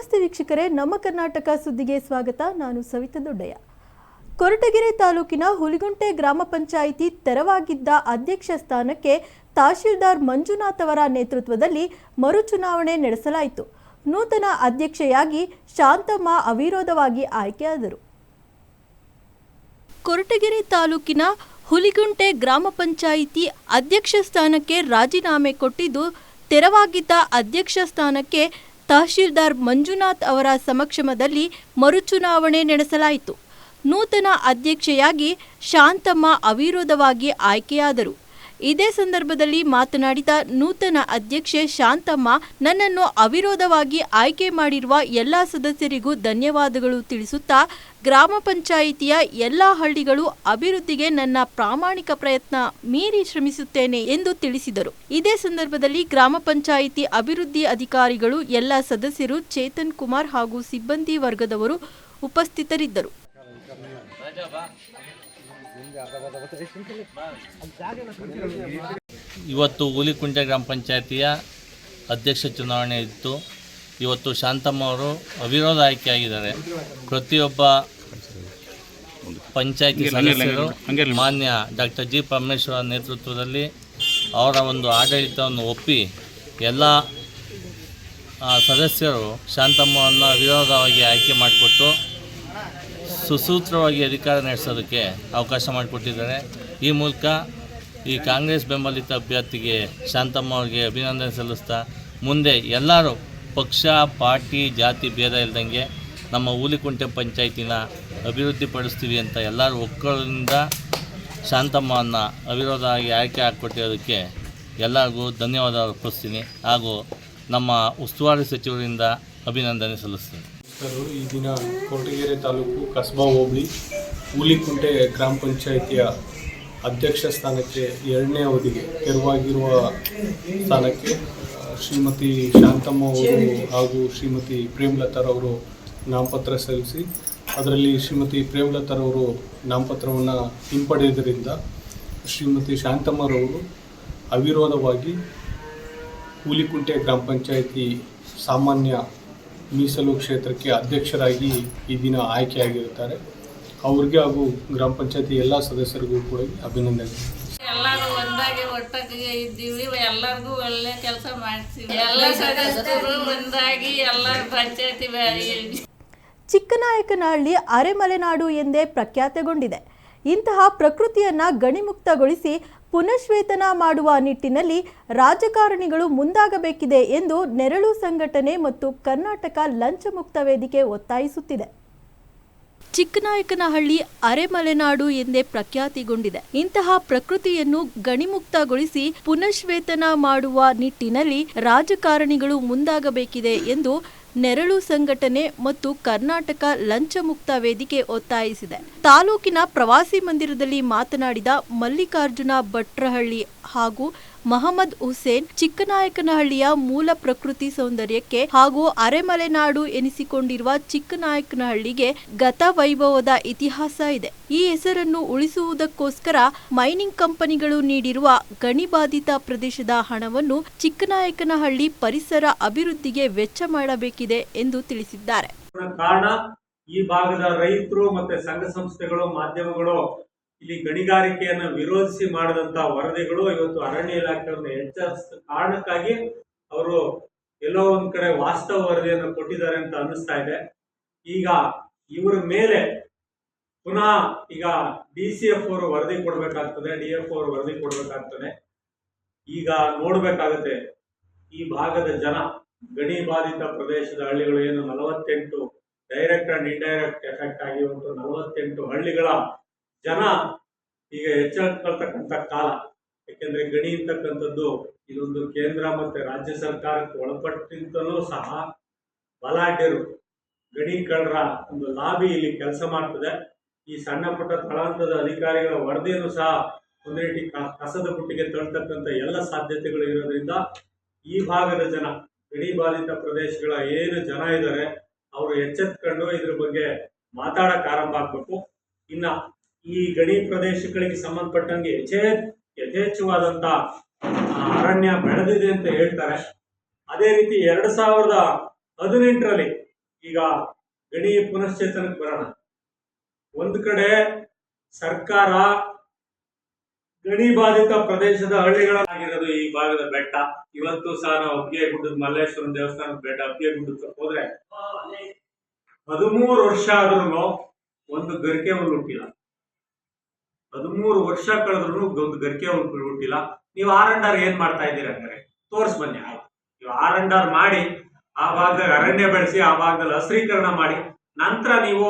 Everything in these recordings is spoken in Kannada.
ನಮಸ್ತೆ ವೀಕ್ಷಕರೇ, ನಮ್ಮ ಕರ್ನಾಟಕ ಸುದ್ದಿಗೆ ಸ್ವಾಗತ. ನಾನು ಸವಿತಾ ದೊಡ್ಡಯ್ಯ. ಕೊರಟಗೆರೆ ತಾಲೂಕಿನ ಹುಲಿಗುಂಟೆ ಗ್ರಾಮ ಪಂಚಾಯಿತಿ ತೆರವಾಗಿದ್ದ ಅಧ್ಯಕ್ಷ ಸ್ಥಾನಕ್ಕೆ ತಹಶೀಲ್ದಾರ್ ಮಂಜುನಾಥ್ ಅವರ ನೇತೃತ್ವದಲ್ಲಿ ಮರುಚುನಾವಣೆ ನಡೆಸಲಾಯಿತು. ನೂತನ ಅಧ್ಯಕ್ಷೆಯಾಗಿ ಶಾಂತಮ್ಮ ಅವಿರೋಧವಾಗಿ ಆಯ್ಕೆಯಾದರು. ಕೊರಟಗೆರೆ ತಾಲೂಕಿನ ಹುಲಿಗುಂಟೆ ಗ್ರಾಮ ಪಂಚಾಯಿತಿ ಅಧ್ಯಕ್ಷ ಸ್ಥಾನಕ್ಕೆ ರಾಜೀನಾಮೆ ಕೊಟ್ಟಿದ್ದು, ತೆರವಾಗಿದ್ದ ಅಧ್ಯಕ್ಷ ಸ್ಥಾನಕ್ಕೆ ತಹಶೀಲ್ದಾರ್ ಮಂಜುನಾಥ್ ಅವರ ಸಮಕ್ಷಮದಲ್ಲಿ ಮರುಚುನಾವಣೆ ನಡೆಸಲಾಯಿತು. ನೂತನ ಅಧ್ಯಕ್ಷೆಯಾಗಿ ಶಾಂತಮ್ಮ ಅವಿರೋಧವಾಗಿ ಆಯ್ಕೆಯಾದರು. ಇದೇ ಸಂದರ್ಭದಲ್ಲಿ ಮಾತನಾಡಿದ ನೂತನ ಅಧ್ಯಕ್ಷೆ ಶಾಂತಮ್ಮ, ನನ್ನನ್ನು ಅವಿರೋಧವಾಗಿ ಆಯ್ಕೆ ಮಾಡಿರುವ ಎಲ್ಲ ಸದಸ್ಯರಿಗೂ ಧನ್ಯವಾದಗಳು ತಿಳಿಸುತ್ತಾ, ಗ್ರಾಮ ಪಂಚಾಯಿತಿಯ ಎಲ್ಲ ಹಳ್ಳಿಗಳು ಅಭಿವೃದ್ಧಿಗೆ ನನ್ನ ಪ್ರಾಮಾಣಿಕ ಪ್ರಯತ್ನ ಮೀರಿ ಶ್ರಮಿಸುತ್ತೇನೆ ಎಂದು ತಿಳಿಸಿದರು. ಇದೇ ಸಂದರ್ಭದಲ್ಲಿ ಗ್ರಾಮ ಪಂಚಾಯಿತಿ ಅಭಿವೃದ್ಧಿ ಅಧಿಕಾರಿಗಳು ಎಲ್ಲ ಸದಸ್ಯರು ಚೇತನ್ ಕುಮಾರ್ ಹಾಗೂ ಸಿಬ್ಬಂದಿ ವರ್ಗದವರು ಉಪಸ್ಥಿತರಿದ್ದರು. ಇವತ್ತು ಹುಲಿಕುಂಟೆ ಗ್ರಾಮ ಪಂಚಾಯತಿಯ ಅಧ್ಯಕ್ಷ ಚುನಾವಣೆ ಇತ್ತು. ಇವತ್ತು ಶಾಂತಮ್ಮ ಅವರು ಅವಿರೋಧ ಆಯ್ಕೆಯಾಗಿದ್ದಾರೆ ಪ್ರತಿಯೊಬ್ಬ ಪಂಚಾಯತಿ ಸದಸ್ಯರು ಮಾನ್ಯ ಡಾಕ್ಟರ್ ಜಿ ಪರಮೇಶ್ವರ ನೇತೃತ್ವದಲ್ಲಿ ಅವರ ಒಂದು ಆಡಳಿತವನ್ನು ಒಪ್ಪಿ ಎಲ್ಲ ಸದಸ್ಯರು ಶಾಂತಮ್ಮವನ್ನು ಅವಿರೋಧವಾಗಿ ಆಯ್ಕೆ ಮಾಡಿಕೊಟ್ಟು ಸುಸೂತ್ರವಾಗಿ ಅಧಿಕಾರ ನಡೆಸೋದಕ್ಕೆ ಅವಕಾಶ ಮಾಡಿಕೊಟ್ಟಿದ್ದಾರೆ. ಈ ಮೂಲಕ ಈ ಕಾಂಗ್ರೆಸ್ ಬೆಂಬಲಿತ ಅಭ್ಯರ್ಥಿಗೆ ಶಾಂತಮ್ಮ ಅವರಿಗೆ ಅಭಿನಂದನೆ ಸಲ್ಲಿಸ್ತಾ, ಮುಂದೆ ಎಲ್ಲರೂ ಪಕ್ಷ, ಪಾರ್ಟಿ, ಜಾತಿ ಭೇದ ಇಲ್ದಂಗೆ ನಮ್ಮ ಹೂಲಿಕುಂಟೆ ಪಂಚಾಯತಿನ ಅಭಿವೃದ್ಧಿಪಡಿಸ್ತೀವಿ ಅಂತ ಎಲ್ಲರೂ ಒಕ್ಕಲಿಂದ ಶಾಂತಮ್ಮನ ಅವಿರೋಧವಾಗಿ ಆಯ್ಕೆ ಹಾಕ್ಕೊಟ್ಟಿರೋದಕ್ಕೆ ಎಲ್ಲರಿಗೂ ಧನ್ಯವಾದ ಅರ್ಪಿಸ್ತೀನಿ ಹಾಗೂ ನಮ್ಮ ಉಸ್ತುವಾರಿ ಸಚಿವರಿಂದ ಅಭಿನಂದನೆ ಸಲ್ಲಿಸ್ತೀನಿ. ನಮಸ್ಕಾರಗಳು ಈ ದಿನ ಕೊರಟಗೆರೆ ತಾಲೂಕು ಕಸ್ಬಾ ಹೋಬಳಿ ಹುಲಿಕುಂಟೆ ಗ್ರಾಮ ಪಂಚಾಯಿತಿಯ ಅಧ್ಯಕ್ಷ ಸ್ಥಾನಕ್ಕೆ ಎರಡನೇ ಅವಧಿಗೆ ತೆರವಾಗಿರುವ ಸ್ಥಾನಕ್ಕೆ ಶ್ರೀಮತಿ ಶಾಂತಮ್ಮ ಅವರು ಹಾಗೂ ಶ್ರೀಮತಿ ಪ್ರೇಮ್ಲತಾರವರು ನಾಮಪತ್ರ ಸಲ್ಲಿಸಿ, ಅದರಲ್ಲಿ ಶ್ರೀಮತಿ ಪ್ರೇಮ್ಲತಾರವರು ನಾಮಪತ್ರವನ್ನು ಹಿಂಪಡೆಯುವುದರಿಂದ ಶ್ರೀಮತಿ ಶಾಂತಮ್ಮರವರು ಅವಿರೋಧವಾಗಿ ಹುಲಿಕುಂಟೆ ಗ್ರಾಮ ಪಂಚಾಯಿತಿ ಸಾಮಾನ್ಯ ಮೀಸಲು ಕ್ಷೇತ್ರಕ್ಕೆ ಅಧ್ಯಕ್ಷರಾಗಿ ಈ ದಿನ ಆಯ್ಕೆಯಾಗಿರುತ್ತಾರೆ. ಅವ್ರಿಗೆ ಹಾಗೂ ಗ್ರಾಮ ಪಂಚಾಯತಿ ಎಲ್ಲ ಸದಸ್ಯರಿಗೂ ಕೂಡ ಅಭಿನಂದನೆ ಎಲ್ಲರೂ ಒಂದಾಗಿ ಒಟ್ಟಾಗಿ ಇದ್ದೀವಿ. ಎಲ್ಲರಿಗೂ ಒಳ್ಳೆ ಕೆಲಸ ಮಾಡ್ತೀವಿ. ಎಲ್ಲ ಸದಸ್ಯರು ಒಂದಾಗಿ ಎಲ್ಲ ಪಂಚಾಯತಿ ಚಿಕ್ಕನಾಯಕನಹಳ್ಳಿ ಅರೆಮಲೆನಾಡು ಎಂದೇ ಪ್ರಖ್ಯಾತಗೊಂಡಿದೆ. ಇಂತಹ ಪ್ರಕೃತಿಯನ್ನ ಗಣಿಮುಕ್ತಗೊಳಿಸಿ ಪುನಶ್ವೇತನ ಮಾಡುವ ನಿಟ್ಟಿನಲ್ಲಿ ರಾಜಕಾರಣಿಗಳು ಮುಂದಾಗಬೇಕಿದೆ ಎಂದು ನೆರಳು ಸಂಘಟನೆ ಮತ್ತು ಕರ್ನಾಟಕ ಲಂಚಮುಕ್ತ ವೇದಿಕೆ ಒತ್ತಾಯಿಸುತ್ತಿದೆ. ಚಿಕ್ಕನಾಯಕನಹಳ್ಳಿ ಅರೆಮಲೆನಾಡು ಎಂದೇ ಪ್ರಖ್ಯಾತಿಗೊಂಡಿದೆ. ಇಂತಹ ಪ್ರಕೃತಿಯನ್ನು ಗಣಿಮುಕ್ತಗೊಳಿಸಿ ಪುನಶ್ವೇತನ ಮಾಡುವ ನಿಟ್ಟಿನಲ್ಲಿ ರಾಜಕಾರಣಿಗಳು ಮುಂದಾಗಬೇಕಿದೆ ಎಂದು ನೆರಳು ಸಂಘಟನೆ ಮತ್ತು ಕರ್ನಾಟಕ ಲಂಚಮುಕ್ತ ವೇದಿಕೆ ಒತ್ತಾಯಿಸಿದೆ. ತಾಲೂಕಿನ ಪ್ರವಾಸಿ ಮಂದಿರದಲ್ಲಿ ಮಾತನಾಡಿದ ಮಲ್ಲಿಕಾರ್ಜುನ ಭಟ್ರಹಳ್ಳಿ ಹಾಗೂ ಮಹಮ್ಮದ್ ಹುಸೇನ್ ಚಿಕ್ಕನಾಯಕನಹಳ್ಳಿಯ ಮೂಲ ಪ್ರಕೃತಿ ಸೌಂದರ್ಯಕ್ಕೆ ಹಾಗೂ ಅರೆಮಲೆನಾಡು ಎನಿಸಿಕೊಂಡಿರುವ ಚಿಕ್ಕನಾಯಕನಹಳ್ಳಿಗೆ ಗತ ವೈಭವದ ಇತಿಹಾಸ ಇದೆ. ಈ ಹೆಸರನ್ನು ಉಳಿಸುವುದಕ್ಕೋಸ್ಕರ ಮೈನಿಂಗ್ ಕಂಪನಿಗಳು ನೀಡಿರುವ ಗಣಿಬಾಧಿತ ಪ್ರದೇಶದ ಹಣವನ್ನು ಚಿಕ್ಕನಾಯಕನಹಳ್ಳಿ ಪರಿಸರ ಅಭಿವೃದ್ಧಿಗೆ ವೆಚ್ಚ ಮಾಡಬೇಕಿದೆ ಎಂದು ತಿಳಿಸಿದ್ದಾರೆ. ಕಾರಣ, ಈ ಭಾಗದ ರೈತರು ಮತ್ತೆ ಸಂಘ ಸಂಸ್ಥೆಗಳು, ಮಾಧ್ಯಮಗಳು ಇಲ್ಲಿ ಗಣಿಗಾರಿಕೆಯನ್ನು ವಿರೋಧಿಸಿ ಮಾಡಿದಂತ ವರದಿಗಳು ಇವತ್ತು ಅರಣ್ಯ ಇಲಾಖೆಯನ್ನು ಎಚ್ಚರಿಸಿದ ಕಾರಣಕ್ಕಾಗಿ ಅವರು ಎಲ್ಲೋ ಒಂದ್ ಕಡೆ ವಾಸ್ತವ ವರದಿಯನ್ನು ಕೊಟ್ಟಿದ್ದಾರೆ ಅಂತ ಅನ್ನಿಸ್ತಾ ಇದೆ. ಈಗ ಇವರ ಮೇಲೆ ಪುನಃ ಈಗ ಡಿ ಸಿ ಎಫ್ ಅವರು ವರದಿ ಕೊಡ್ಬೇಕಾಗ್ತದೆ, ಡಿ ಎಫ್ ಅವರು ವರದಿ ಕೊಡ್ಬೇಕಾಗ್ತದೆ. ಈಗ ನೋಡ್ಬೇಕಾಗತ್ತೆ ಈ ಭಾಗದ ಜನ ಗಣಿ ಬಾಧಿತ ಪ್ರದೇಶದ ಹಳ್ಳಿಗಳು ಏನು ನಲವತ್ತೆಂಟು ಡೈರೆಕ್ಟ್ ಅಂಡ್ ಇಂಡೈರೆಕ್ಟ್ ಎಫೆಕ್ಟ್ ಆಗಿ ಒಂದು ನಲವತ್ತೆಂಟು ಹಳ್ಳಿಗಳ ಜನ ಈಗ ಎಚ್ಚರಿಕೊಳ್ತಕ್ಕಂಥ ಕಾಲ ಯಾಕೆಂದ್ರೆ ಗಣಿ ಅಂತಕ್ಕಂಥದ್ದು ಇದೊಂದು ಕೇಂದ್ರ ಮತ್ತೆ ರಾಜ್ಯ ಸರ್ಕಾರಕ್ಕೆ ಒಳಪಟ್ಟಿಂತಲೂ ಸಹ ಬಲಾಢ್ಯರು. ಗಣಿ ಕಳ್ಳರ ಒಂದು ಲಾಬಿ ಇಲ್ಲಿ ಕೆಲಸ ಮಾಡ್ತದೆ. ಈ ಸಣ್ಣ ಪುಟ್ಟ ತಳಹಂತದ ಅಧಿಕಾರಿಗಳ ವರದಿಯನ್ನು ಸಹ ಒಂದು ರೀತಿ ಕಸದ ಪುಟ್ಟಿಗೆ ತಳ್ತಕ್ಕಂಥ ಎಲ್ಲ ಸಾಧ್ಯತೆಗಳು ಇರೋದ್ರಿಂದ ಈ ಭಾಗದ ಜನ ಗಡಿ ಬಾಧಿತ ಪ್ರದೇಶಗಳ ಏನು ಜನ ಇದ್ದಾರೆ ಅವರು ಎಚ್ಚೆತ್ಕೊಂಡು ಇದ್ರ ಬಗ್ಗೆ ಮಾತಾಡಕ್ಕೆ ಆರಂಭ ಆಗ್ಬೇಕು. ಇನ್ನ ಈ ಗಡಿ ಪ್ರದೇಶಗಳಿಗೆ ಸಂಬಂಧಪಟ್ಟಂಗೆ ಯಥೇ ಯಥೇಚ್ಛವಾದಂತ ಅರಣ್ಯ ಬೆಳೆದಿದೆ ಅಂತ ಹೇಳ್ತಾರೆ. ಅದೇ ರೀತಿ ಎರಡ್ ಸಾವಿರದ ಹದಿನೆಂಟರಲ್ಲಿ ಈಗ ಗಣಿ ಪುನಶ್ಚೇತನಕ್ಕೆ ಬರೋಣ. ಒಂದು ಕಡೆ ಸರ್ಕಾರ ಗಣಿ ಬಾಧಿತ ಪ್ರದೇಶದ ಹಳ್ಳಿಗಳಾಗಿರೋದು ಈ ಭಾಗದ ಬೆಟ್ಟ. ಇವತ್ತು ಸಹ ನಾವು ಅಬ್ಬಿಗೆ ಗುಡ್ಡದ ಮಲ್ಲೇಶ್ವರನ ದೇವಸ್ಥಾನದ ಬೆಟ್ಟ ಅಬ್ಬಿಗೆ ಗುಡ್ಡಕ್ಕೆ ಹೋದ್ರೆ ಹದಿಮೂರು ವರ್ಷ ಆದ್ರೂ ಒಂದು ಗರಿಕೆ ಒಂದು ಹುಟ್ಟಿಲ್ಲ. ಹದಿಮೂರು ವರ್ಷ ಕಳೆದ್ರು ಒಂದು ಗರಿಕೆ ಹುಟ್ಟಿಲ್ಲ ನೀವು ಆರ್ ಅಂಡ್ ಆರ್ ಏನ್ ಮಾಡ್ತಾ ಇದ್ದೀರಾ ಅಂದ್ರೆ ತೋರ್ಸ್ ಬನ್ನಿ, ಆಯ್ತು. ನೀವು ಆರ್ ಅಂಡ್ ಆರ್ ಮಾಡಿ, ಆ ಭಾಗದಲ್ಲಿ ಅರಣ್ಯ ಬೆಳೆಸಿ, ಆ ಭಾಗದಲ್ಲಿ ಹಸ್ರೀಕರಣ ಮಾಡಿ, ನಂತರ ನೀವು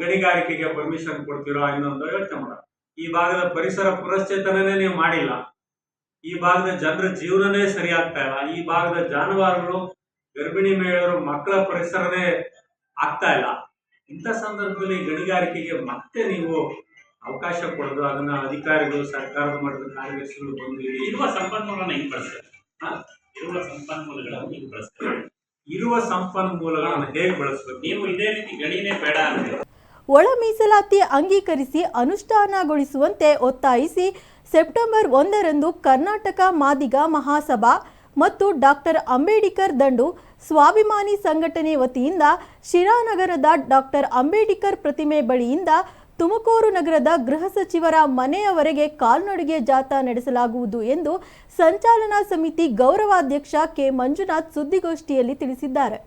ಗಣಿಗಾರಿಕೆಗೆ ಪರ್ಮಿಷನ್ ಕೊಡ್ತೀರೋ ಇನ್ನೊಂದು ಯೋಚನೆ ಮಾಡ ಈ ಭಾಗದ ಪರಿಸರ ಪುನಶ್ಚೇತನನೇ ನೀವು ಮಾಡಿಲ್ಲ. ಈ ಭಾಗದ ಜನರ ಜೀವನನೇ ಸರಿ ಇಲ್ಲ. ಈ ಭಾಗದ ಜಾನುವಾರುಗಳು, ಗರ್ಭಿಣಿ ಮಹಿಳೆಯರು ಮಕ್ಕಳ ಪರಿಸರನೇ ಆಗ್ತಾ ಇಲ್ಲ. ಇಂಥ ಸಂದರ್ಭದಲ್ಲಿ ಗಣಿಗಾರಿಕೆಗೆ ಮತ್ತೆ ನೀವು ಅವಕಾಶ ಕೊಡೋದು, ಅದನ್ನ ಅಧಿಕಾರಿಗಳು, ಸರ್ಕಾರದ ಮಟ್ಟದ ಕಾರ್ಯದರ್ಶಿಗಳು ಬಂದು ಇಲ್ಲಿ ಇರುವ ಸಂಪನ್ಮೂಲನ ಹಿಂಗೆ ಬಳಸ್ತಾರೆ. ಇರುವ ಸಂಪನ್ಮೂಲಗಳನ್ನು ಹಿಂಗೆ ಬಳಸ್ತಾರೆ. ಇರುವ ಸಂಪನ್ಮೂಲಗಳನ್ನು ಹೇಗೆ ಬಳಸಬೇಕು? ನೀವು ಇದೇ ರೀತಿ ಗಣಿನೇ ಬೇಡ ಅಂದ್ರೆ. ಒಳ ಮೀಸಲಾತಿ ಅಂಗೀಕರಿಸಿ ಅನುಷ್ಠಾನಗೊಳಿಸುವಂತೆ ಒತ್ತಾಯಿಸಿ ಸೆಪ್ಟೆಂಬರ್ ಒಂದರಂದು ಕರ್ನಾಟಕ ಮಾದಿಗ ಮಹಾಸಭಾ ಮತ್ತು ಡಾಕ್ಟರ್ ಅಂಬೇಡ್ಕರ್ ದಂಡು ಸ್ವಾಭಿಮಾನಿ ಸಂಘಟನೆ ವತಿಯಿಂದ ಶಿರಾನಗರದ ಡಾಕ್ಟರ್ ಅಂಬೇಡ್ಕರ್ ಪ್ರತಿಮೆ ಬಳಿಯಿಂದ ತುಮಕೂರು ನಗರದ ಗೃಹ ಸಚಿವರ ಮನೆಯವರೆಗೆ ಕಾಲ್ನಡಿಗೆ ಜಾಥಾ ನಡೆಸಲಾಗುವುದು ಎಂದು ಸಂಚಾಲನಾ ಸಮಿತಿ ಗೌರವಾಧ್ಯಕ್ಷ ಕೆ. ಮಂಜುನಾಥ್ ಸುದ್ದಿಗೋಷ್ಠಿಯಲ್ಲಿ ತಿಳಿಸಿದ್ದಾರೆ.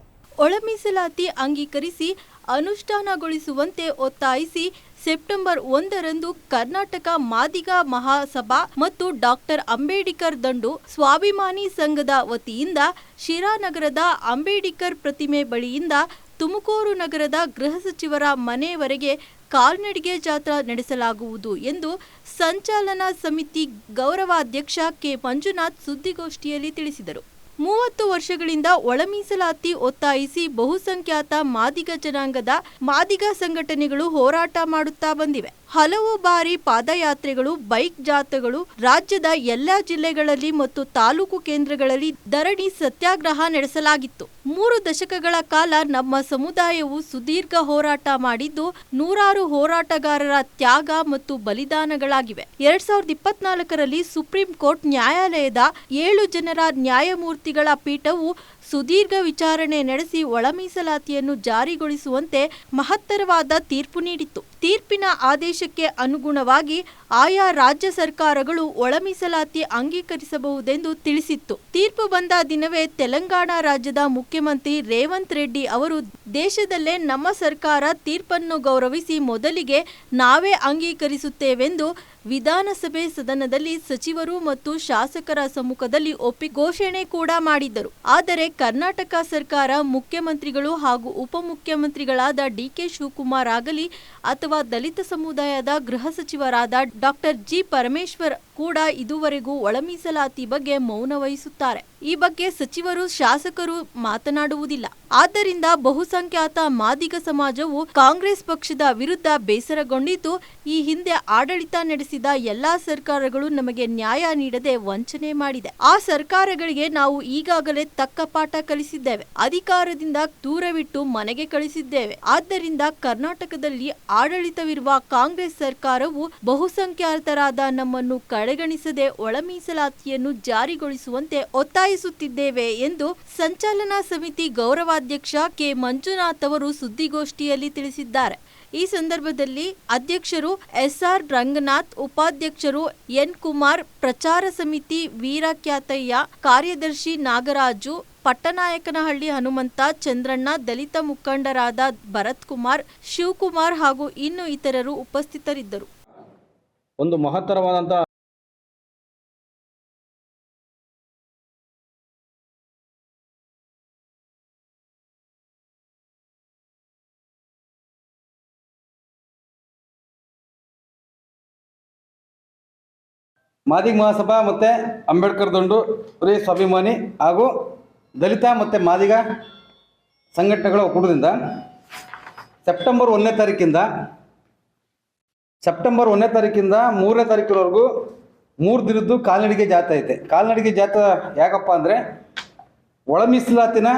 ಒಳ ಮೀಸಲಾತಿ ಅಂಗೀಕರಿಸಿ, ಅನುಷ್ಠಾನಗೊಳಿಸುವಂತೆ ಒತ್ತಾಯಿಸಿ ಸೆಪ್ಟೆಂಬರ್ ಒಂದರಂದು ಕರ್ನಾಟಕ ಮಾದಿಗ ಮಹಾಸಭಾ ಮತ್ತು ಡಾಕ್ಟರ್ ಅಂಬೇಡ್ಕರ್ ದಂಡು ಸ್ವಾಭಿಮಾನಿ ಸಂಘದ ವತಿಯಿಂದ ಶಿರಾನಗರದ ಅಂಬೇಡ್ಕರ್ ಪ್ರತಿಮೆ ಬಳಿಯಿಂದ ತುಮಕೂರು ನಗರದ ಗೃಹ ಸಚಿವರ ಮನೆಯವರೆಗೆ ಕಾಲ್ನಡಿಗೆ ಜಾತ್ರಾ ನಡೆಸಲಾಗುವುದು ಎಂದು ಸಂಚಾಲನಾ ಸಮಿತಿ ಗೌರವಾಧ್ಯಕ್ಷ ಕೆ. ಮಂಜುನಾಥ್ ಸುದ್ದಿಗೋಷ್ಠಿಯಲ್ಲಿ ತಿಳಿಸಿದರು. ಮೂವತ್ತು ವರ್ಷಗಳಿಂದ ಒಳ ಮೀಸಲಾತಿ ಒತ್ತಾಯಿಸಿ ಬಹುಸಂಖ್ಯಾತ ಮಾದಿಗ ಜನಾಂಗದ ಮಾದಿಗ ಸಂಘಟನೆಗಳು ಹೋರಾಟ ಮಾಡುತ್ತಾ ಬಂದಿವೆ. ಹಲವು ಬಾರಿ ಪಾದಯಾತ್ರೆಗಳು, ಬೈಕ್ ಜಾಥಾಗಳು, ರಾಜ್ಯದ ಎಲ್ಲಾ ಜಿಲ್ಲೆಗಳಲ್ಲಿ ಮತ್ತು ತಾಲೂಕು ಕೇಂದ್ರಗಳಲ್ಲಿ ಧರಣಿ ಸತ್ಯಾಗ್ರಹ ನಡೆಸಲಾಗಿತ್ತು. ಮೂರು ದಶಕಗಳ ಕಾಲ ನಮ್ಮ ಸಮುದಾಯವು ಸುದೀರ್ಘ ಹೋರಾಟ ಮಾಡಿದ್ದು ನೂರಾರು ಹೋರಾಟಗಾರರ ತ್ಯಾಗ ಮತ್ತು ಬಲಿದಾನಗಳಾಗಿವೆ. ಎರಡ್ ಸಾವಿರದ ಇಪ್ಪತ್ನಾಲ್ಕರಲ್ಲಿ ಸುಪ್ರೀಂ ಕೋರ್ಟ್ ನ್ಯಾಯಾಲಯದ ಏಳು ಜನರ ನ್ಯಾಯಮೂರ್ತಿಗಳ ಪೀಠವು ಸುದೀರ್ಘ ವಿಚಾರಣೆ ನಡೆಸಿ ಒಳ ಮೀಸಲಾತಿಯನ್ನು ಜಾರಿಗೊಳಿಸುವಂತೆ ಮಹತ್ತರವಾದ ತೀರ್ಪು ನೀಡಿತ್ತು. ತೀರ್ಪಿನ ಆದೇಶಕ್ಕೆ ಅನುಗುಣವಾಗಿ ಆಯಾ ರಾಜ್ಯ ಸರ್ಕಾರಗಳು ಒಳ ಮೀಸಲಾತಿ ಅಂಗೀಕರಿಸಬಹುದೆಂದು ತಿಳಿಸಿತ್ತು. ತೀರ್ಪು ಬಂದ ದಿನವೇ ತೆಲಂಗಾಣ ರಾಜ್ಯದ ಮುಖ್ಯಮಂತ್ರಿ ರೇವಂತ್ ರೆಡ್ಡಿ ಅವರು ದೇಶದಲ್ಲೇ ನಮ್ಮ ಸರ್ಕಾರ ತೀರ್ಪನ್ನು ಗೌರವಿಸಿ ಮೊದಲಿಗೆ ನಾವೇ ಅಂಗೀಕರಿಸುತ್ತೇವೆಂದು ವಿಧಾನಸಭೆ ಸದನದಲ್ಲಿ ಸಚಿವರು ಮತ್ತು ಶಾಸಕರ ಸಮ್ಮುಖದಲ್ಲಿ ಒಪ್ಪಿ ಘೋಷಣೆ ಕೂಡ ಮಾಡಿದ್ದರು. ಆದರೆ ಕರ್ನಾಟಕ ಸರ್ಕಾರ ಮುಖ್ಯಮಂತ್ರಿಗಳು ಹಾಗೂ ಉಪಮುಖ್ಯಮಂತ್ರಿಗಳಾದ ಡಿಕೆ ಶಿವಕುಮಾರ್ ಆಗಲಿ ಅಥವಾ ದಲಿತ ಸಮುದಾಯದ ಗೃಹ ಸಚಿವರಾದ ಡಾಕ್ಟರ್ ಜಿ. ಪರಮೇಶ್ವರ್ ಕೂಡ ಇದುವರೆಗೂ ಒಳಮೀಸಲಾತಿ ಬಗ್ಗೆ ಮೌನ ವಹಿಸುತ್ತಾರೆ. ಈ ಬಗ್ಗೆ ಸಚಿವರು, ಶಾಸಕರು ಮಾತನಾಡುವುದಿಲ್ಲ. ಆದ್ದರಿಂದ ಬಹುಸಂಖ್ಯಾತ ಮಾದಿಗ ಸಮಾಜವು ಕಾಂಗ್ರೆಸ್ ಪಕ್ಷದ ವಿರುದ್ಧ ಬೇಸರಗೊಂಡಿದ್ದು, ಈ ಹಿಂದೆ ಆಡಳಿತ ನಡೆಸಿದ ಎಲ್ಲಾ ಸರ್ಕಾರಗಳು ನಮಗೆ ನ್ಯಾಯ ನೀಡದೆ ವಂಚನೆ ಮಾಡಿದೆ. ಆ ಸರ್ಕಾರಗಳಿಗೆ ನಾವು ಈಗಾಗಲೇ ತಕ್ಕ ಪಾಠ ಕಲಿಸಿದ್ದೇವೆ. ಅಧಿಕಾರದಿಂದ ದೂರವಿಟ್ಟು ಮನೆಗೆ ಕಳಿಸಿದ್ದೇವೆ. ಆದ್ದರಿಂದ ಕರ್ನಾಟಕದಲ್ಲಿ ಆಡಳಿತವಿರುವ ಕಾಂಗ್ರೆಸ್ ಸರ್ಕಾರವು ಬಹುಸಂಖ್ಯಾತರಾದ ನಮ್ಮನ್ನು ಕಡೆಗಣಿಸದೆ ಒಳ ಮೀಸಲಾತಿಯನ್ನು ಜಾರಿಗೊಳಿಸುವಂತೆ ಒತ್ತಾಯಿಸುತ್ತಿದ್ದೇವೆ ಎಂದು ಸಂಚಾಲನಾ ಸಮಿತಿ ಗೌರವಾಧ್ಯಕ್ಷ ಕೆ. ಮಂಜುನಾಥ್ ಅವರು ಸುದ್ದಿಗೋಷ್ಠಿಯಲ್ಲಿ ತಿಳಿಸಿದ್ದಾರೆ. ಈ ಸಂದರ್ಭದಲ್ಲಿ ಅಧ್ಯಕ್ಷರು ಎಸ್ಆರ್ ರಂಗನಾಥ್, ಉಪಾಧ್ಯಕ್ಷರು ಎನ್. ಕುಮಾರ್, ಪ್ರಚಾರ ಸಮಿತಿ ವೀರಕ್ಯಾತಯ್ಯ ಕಾರ್ಯದರ್ಶಿ ನಾಗರಾಜು, ಪಟ್ಟನಾಯಕನಹಳ್ಳಿ ಹನುಮಂತ, ಚಂದ್ರಣ್ಣ, ದಲಿತ ಮುಖಂಡರಾದ ಭರತ್ ಕುಮಾರ್ ಶಿವಕುಮಾರ್ ಹಾಗೂ ಇನ್ನು ಇತರರು ಉಪಸ್ಥಿತರಿದ್ದರು. ಒಂದು ಮಹತ್ತರವಾದಂಥ ಮಾದಿಗ ಮಹಾಸಭಾ ಮತ್ತು ಅಂಬೇಡ್ಕರ್ ದಂಡು ರೇ ಸ್ವಾಭಿಮಾನಿ ಹಾಗೂ ದಲಿತ ಮತ್ತು ಮಾದಿಗ ಸಂಘಟನೆಗಳ ಒಕ್ಕೂಟದಿಂದ ಸೆಪ್ಟೆಂಬರ್ ಒಂದನೇ ತಾರೀಕಿಂದ ಸೆಪ್ಟೆಂಬರ್ ಒಂದನೇ ತಾರೀಕಿಂದ ಮೂರನೇ ತಾರೀಕಿನವರೆಗೂ ಮೂರು ದಿನದ್ದು ಕಾಲ್ನಡಿಗೆ ಜಾಥಾ ಐತೆ. ಕಾಲ್ನಡಿಗೆ ಜಾತ್ರೆ ಯಾಕಪ್ಪ ಅಂದರೆ ಒಳ ಮೀಸಲಾತಿನ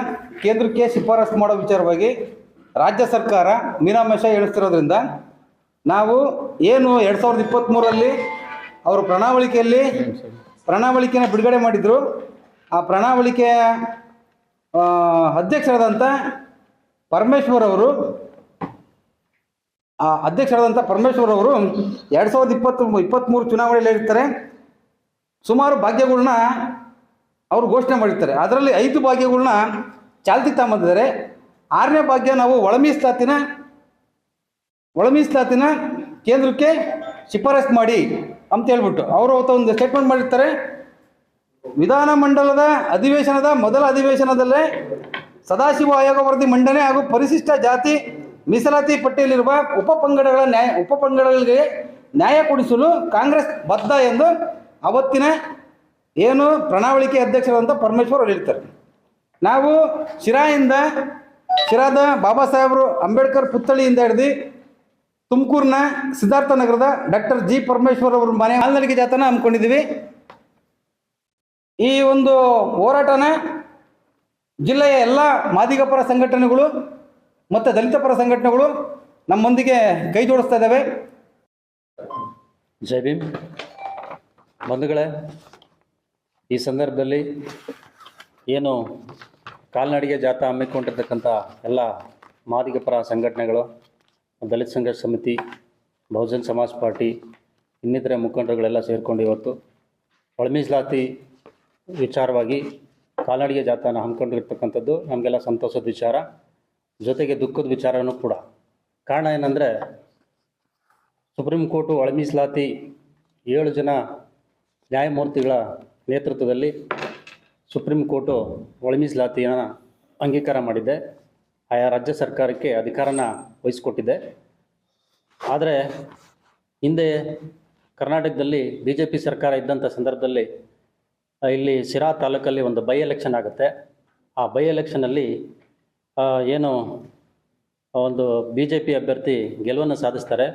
ಕೇಂದ್ರಕ್ಕೆ ಶಿಫಾರಸು ಮಾಡೋ ವಿಚಾರವಾಗಿ ರಾಜ್ಯ ಸರ್ಕಾರ ಮೀನಾಮೇಷ ಎಣಿಸ್ತಿರೋದ್ರಿಂದ ನಾವು ಏನು ಎರಡು ಸಾವಿರದ ಇಪ್ಪತ್ತ್ಮೂರರಲ್ಲಿ ಅವರು ಪ್ರಣಾವಳಿಕೆಯಲ್ಲಿ ಪ್ರಣಾವಳಿಕೆನ ಬಿಡುಗಡೆ ಮಾಡಿದರು. ಆ ಪ್ರಣಾವಳಿಕೆಯ ಅಧ್ಯಕ್ಷರಾದಂಥ ಪರಮೇಶ್ವರ್ ಅವರು, ಆ ಅಧ್ಯಕ್ಷರಾದಂಥ ಪರಮೇಶ್ವರ್ ಅವರು ಎರಡು ಸಾವಿರದ ಇಪ್ಪತ್ತು ಇಪ್ಪತ್ತ್ಮೂರು ಚುನಾವಣೆಯಲ್ಲಿ ಇರ್ತಾರೆ. ಸುಮಾರು ಭಾಗ್ಯಗಳನ್ನ ಅವರು ಘೋಷಣೆ ಮಾಡಿರ್ತಾರೆ. ಅದರಲ್ಲಿ ಐದು ಭಾಗ್ಯಗಳನ್ನ ಚಾಲ್ತಿ ತಗೊಂಬಂದಿದ್ದಾರೆ ಆರನೇ ಭಾಗ್ಯ ನಾವು ಒಳ ಮೀಸಲಾತಿನ ಒಳ ಮೀಸಲಾತಿನ ಕೇಂದ್ರಕ್ಕೆ ಶಿಫಾರಸ್ ಮಾಡಿ ಅಂತ ಹೇಳ್ಬಿಟ್ಟು ಅವರು ಅವತ್ತು ಒಂದು ಸ್ಟೇಟ್ಮೆಂಟ್ ಮಾಡಿರ್ತಾರೆ. ವಿಧಾನಮಂಡಲದ ಅಧಿವೇಶನದ ಮೊದಲ ಅಧಿವೇಶನದಲ್ಲೇ ಸದಾಶಿವ ಆಯೋಗ ವರದಿ ಮಂಡನೆ ಹಾಗೂ ಪರಿಶಿಷ್ಟ ಜಾತಿ ಮೀಸಲಾತಿ ಪಟ್ಟಿಯಲ್ಲಿರುವ ಉಪ ಪಂಗಡಗಳ ನ್ಯಾಯ ಉಪಪಂಗಡಗಳಿಗೆ ನ್ಯಾಯ ಕೊಡಿಸಲು ಕಾಂಗ್ರೆಸ್ ಬದ್ಧ ಎಂದು ಅವತ್ತಿನ ಏನು ಪ್ರಣಾಳಿಕೆ ಅಧ್ಯಕ್ಷರಾದಂಥ ಪರಮೇಶ್ವರ್ ಅವರು ಹೇಳ್ತಾರೆ ನಾವು ಶಿರಾಯಿಂದ ಶಿರಾದ ಬಾಬಾ ಸಾಹೇಬರು ಅಂಬೇಡ್ಕರ್ ಪುತ್ಥಳಿಯಿಂದ ಹಿಡಿದು ತುಮಕೂರಿನ ಸಿದ್ಧಾರ್ಥ ನಗರದ ಡಾಕ್ಟರ್ ಜಿ ಪರಮೇಶ್ವರ್ ಅವರ ಮನೆ ಮಾಲ್ನಡಿಗೆ ಜಾತನ ಹಮ್ಮಿಕೊಂಡಿದ್ದೀವಿ. ಈ ಒಂದು ಹೋರಾಟನ ಜಿಲ್ಲೆಯ ಎಲ್ಲ ಮಾದಿಗ ಪರ ಸಂಘಟನೆಗಳು ಮತ್ತು ದಲಿತ ಪರ ಸಂಘಟನೆಗಳು ನಮ್ಮೊಂದಿಗೆ ಕೈ ಜೋಡಿಸ್ತಾ ಇದ್ದಾವೆ. ಜೈ ಭೀಮ್. ಬಂಧುಗಳೇ, ಈ ಸಂದರ್ಭದಲ್ಲಿ ಏನು ಕಾಲ್ನಡಿಗೆ ಜಾಥಾ ಹಮ್ಮಿಕೊಂಡಿರ್ತಕ್ಕಂಥ ಎಲ್ಲ ಮಾದಿಗ ಪರ ಸಂಘಟನೆಗಳು ದಲಿತ ಸಂಘರ್ಷ ಸಮಿತಿ, ಬಹುಜನ್ ಸಮಾಜ್ ಪಾರ್ಟಿ, ಇನ್ನಿತರ ಮುಖಂಡರುಗಳೆಲ್ಲ ಸೇರಿಕೊಂಡು ಇವತ್ತು ಒಳಮೀಸಲಾತಿ ವಿಚಾರವಾಗಿ ಕಾಲ್ನಡಿಗೆ ಜಾಥಾನ ಹಮ್ಮಿಕೊಂಡಿರ್ತಕ್ಕಂಥದ್ದು ನಮಗೆಲ್ಲ ಸಂತೋಷದ ವಿಚಾರ. ಜೊತೆಗೆ ದುಃಖದ ವಿಚಾರನೂ ಕೂಡ. ಕಾರಣ ಏನಂದರೆ, ಸುಪ್ರೀಂ ಕೋರ್ಟು ಒಳಮೀಸಲಾತಿ ಏಳು ಜನ ನ್ಯಾಯಮೂರ್ತಿಗಳ ನೇತೃತ್ವದಲ್ಲಿ ಸುಪ್ರೀಂ ಕೋರ್ಟು ಒಳಮೀಸಲಾತಿಯನ್ನು ಅಂಗೀಕಾರ ಮಾಡಿದೆ. ಆಯಾ ರಾಜ್ಯ ಸರ್ಕಾರಕ್ಕೆ ಅಧಿಕಾರನ ವಹಿಸಿಕೊಟ್ಟಿದೆ ಆದರೆ ಹಿಂದೆ ಕರ್ನಾಟಕದಲ್ಲಿ ಬಿ ಜೆ ಪಿ ಸರ್ಕಾರ ಇದ್ದಂಥ ಸಂದರ್ಭದಲ್ಲಿ ಇಲ್ಲಿ ಸಿರಾ ತಾಲೂಕಲ್ಲಿ ಒಂದು ಬೈ ಎಲೆಕ್ಷನ್ ಆಗುತ್ತೆ. ಆ ಬೈ ಎಲೆಕ್ಷನಲ್ಲಿ ಏನು ಒಂದು ಬಿ ಜೆ ಪಿ ಅಭ್ಯರ್ಥಿ ಗೆಲುವನ್ನು ಸಾಧಿಸ್ತಾರೆ.